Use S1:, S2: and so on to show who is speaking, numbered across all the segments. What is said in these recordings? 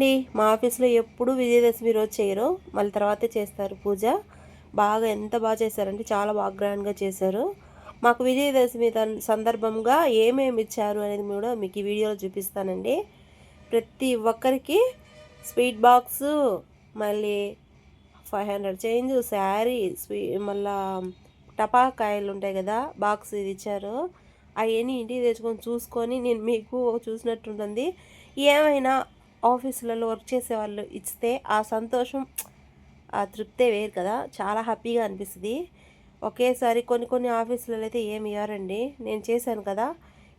S1: అండి మా ఆఫీస్లో ఎప్పుడు విజయదశమి రోజు చేయరు. మళ్ళీ తర్వాతే చేస్తారు పూజ. బాగా ఎంత బాగా చేశారంటే చాలా బాగా గ్రాండ్గా చేశారు. మాకు విజయదశమి సందర్భంగా ఏమేమి ఇచ్చారు అనేది కూడా మీకు ఈ వీడియోలో చూపిస్తానండి. ప్రతి ఒక్కరికి స్వీట్ బాక్స్ మళ్ళీ ఫైవ్ హండ్రెడ్ చేంజ్ శారీ స్వీ మళ్ళా టపాకాయలు ఉంటాయి కదా బాక్స్ ఇది ఇచ్చారు. అవన్నీ ఇంటికి తెచ్చుకొని చూసుకొని నేను మీకు చూసినట్టుంటుంది. ఏమైనా ఆఫీసులలో వర్క్ చేసే వాళ్ళు ఇస్తే ఆ సంతోషం ఆ తృప్తే వేరు కదా. చాలా హ్యాపీగా అనిపిస్తుంది. ఒకేసారి కొన్ని కొన్ని ఆఫీసులలో అయితే ఏమి ఇవ్వరండి నేను చేశాను కదా.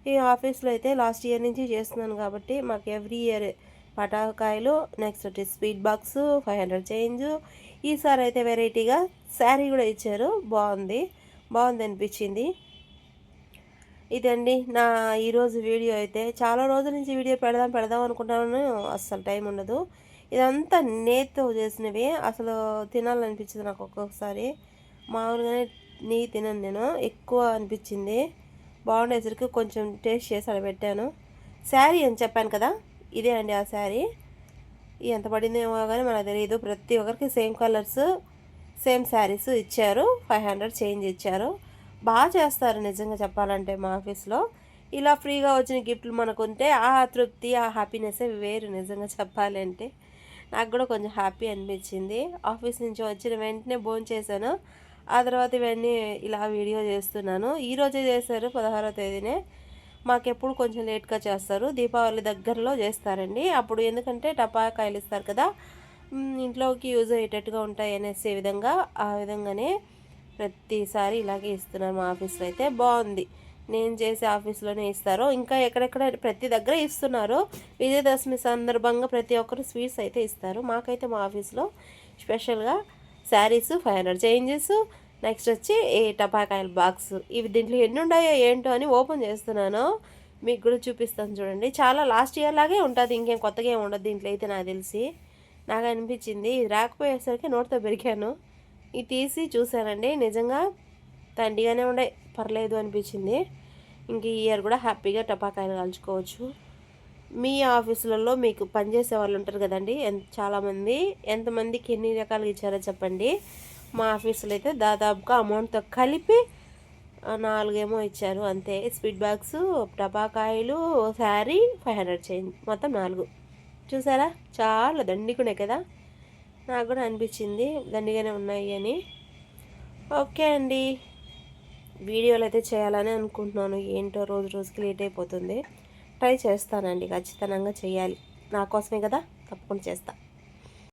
S1: ఈ ఆఫీస్లో అయితే లాస్ట్ ఇయర్ నుంచి చేస్తున్నాను కాబట్టి మాకు ఎవ్రీ ఇయర్ పటాకాయలు నెక్స్ట్ వచ్చి sweet box five hundred change. ఈసారి అయితే వెరైటీగా శారీ కూడా ఇచ్చారు. బాగుంది. బాగుంది అనిపించింది. ఇదండి నా ఈరోజు వీడియో అయితే. చాలా రోజుల నుంచి వీడియో పెడదాం పెడదాం అనుకుంటాను అస్సలు టైం ఉండదు. ఇదంతా నేతితో చేసినవి. అసలు తినాలనిపించింది నాకు ఒక్కొక్కసారి. మామూలుగానే నెయ్యి తినను నేను. ఎక్కువ అనిపించింది. బాగుండేసరికి కొంచెం టేస్ట్ చేసి అక్కడ పెట్టాను. శారీ అని చెప్పాను కదా? ఇదే అండి ఆ శారీ. ఎంత పడిందేమో కానీ మనకు తెలియదు ప్రతి ఒక్కరికి సేమ్ కలర్స్ సేమ్ శారీస్ ఇచ్చారు. ఫైవ్ హండ్రెడ్ చేంజ్ ఇచ్చారు. బాగా చేస్తారు నిజంగా చెప్పాలంటే మా ఆఫీస్లో. ఇలా ఫ్రీగా వచ్చిన గిఫ్ట్లు మనకు ఉంటే ఆ తృప్తి ఆ హ్యాపీనెస్ వేరు నిజంగా చెప్పాలంటే నాకు కూడా కొంచెం హ్యాపీ అనిపించింది. ఆఫీస్ నుంచి వచ్చిన వెంటనే భోజనం చేశాను. ఆ తర్వాత ఇవన్నీ ఇలా వీడియో చేస్తున్నాను. ఈరోజే చేశారు పదహారో తేదీనే. మాకెప్పుడు కొంచెం లేట్గా చేస్తారు. దీపావళి దగ్గరలో చేస్తారండి. అప్పుడు ఎందుకంటే టపాకాయలు ఇస్తారు కదా. ఇంట్లోకి యూజ్ అయ్యేటట్టుగా ఉంటాయి అనేసి విధంగా ఆ విధంగానే ప్రతిసారి ఇలాగే ఇస్తున్నారు మా ఆఫీస్లో అయితే బాగుంది. నేను చేసే ఆఫీస్లోనే ఇస్తారు ఇంకా ఎక్కడెక్కడ ప్రతి దగ్గర ఇస్తున్నారు. విజయదశమి సందర్భంగా ప్రతి ఒక్కరు స్వీట్స్ అయితే ఇస్తారు. మాకైతే మా ఆఫీస్లో స్పెషల్గా saris five hundred changes next వచ్చి ఈ టపాకాయల బాక్స్. ఇవి దీంట్లో ఎన్ని ఉన్నాయో ఏంటో అని ఓపెన్ చేస్తున్నాను. మీకు కూడా చూపిస్తాను చూడండి. చాలా లాస్ట్ ఇయర్ లాగే ఉంటుంది ఇంకేం కొత్తగా ఏమి ఉండదు దీంట్లో అయితే నాకు తెలిసి. నాకు అనిపించింది. ఇది రాకపోయేసరికి నోటితో పెరిగాను. ఇది తీసి చూశానండి. నిజంగా తండిగానే ఉండే పర్లేదు అనిపించింది. ఇంక ఈ ఇయర్ కూడా హ్యాపీగా టపాకాయలు కాల్చుకోవచ్చు. మీ ఆఫీసులలో మీకు పనిచేసే వాళ్ళు ఉంటారు కదండి ఎంత చాలామంది. ఎంతమందికి ఎన్ని రకాలుగా ఇచ్చారో చెప్పండి. మా ఆఫీసులో అయితే దాదాపుగా అమౌంట్తో కలిపి నాలుగేమో ఇచ్చారు. అంతే. స్వీట్ బాక్స్ టపాకాయలు శారీ ఫైవ్ హండ్రెడ్ చేంజ్ మొత్తం నాలుగు. చూసారా? చాలా దండికునే కదా. నాకు కూడా అనిపించింది. దండిగానే ఉన్నాయి అని. ఓకే అండి. వీడియోలు అయితే చేయాలని అనుకుంటున్నాను. ఏంటో రోజు రోజుకి లేట్ అయిపోతుంది. ట్రై చేస్తానండి. ఖచ్చితంగా చేయాలి. నా కోసమే కదా? తప్పకుండా చేస్తాను